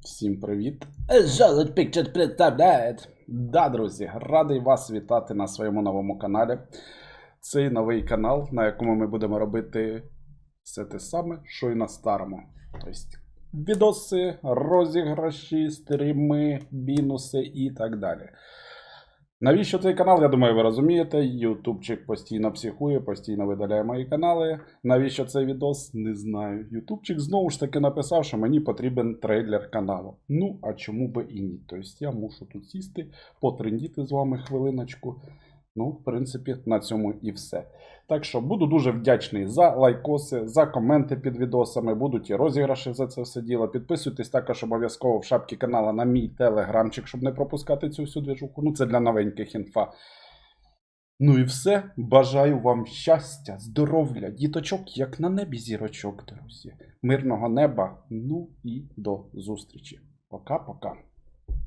Всім привіт! Жалить Pictures представляє. Да, друзі, радий вас вітати на своєму новому каналі. Цей новий канал, на якому ми будемо робити все те саме, що і на старому. Тобто відоси, розіграші, стріми, бінуси і так далі. Навіщо цей канал? Я думаю, ви розумієте. Ютубчик постійно психує, постійно видаляє мої канали. Навіщо цей відос? Не знаю. Ютубчик знову ж таки написав, що мені потрібен трейлер каналу. Ну, а чому би і ні? Тобто я мушу тут сісти, потрендіти з вами хвилиночку. Ну, в принципі, на цьому і все. Так що буду дуже вдячний за лайкоси, за коменти під відосами, будуть і розіграші за це все діло. Підписуйтесь також обов'язково в шапці канала на мій телеграмчик, щоб не пропускати цю всю движуху. Ну, це для новеньких інфа. Ну і все. Бажаю вам щастя, здоров'я, діточок, як на небі зірочок, друзі. Мирного неба. Ну і до зустрічі. Пока-пока.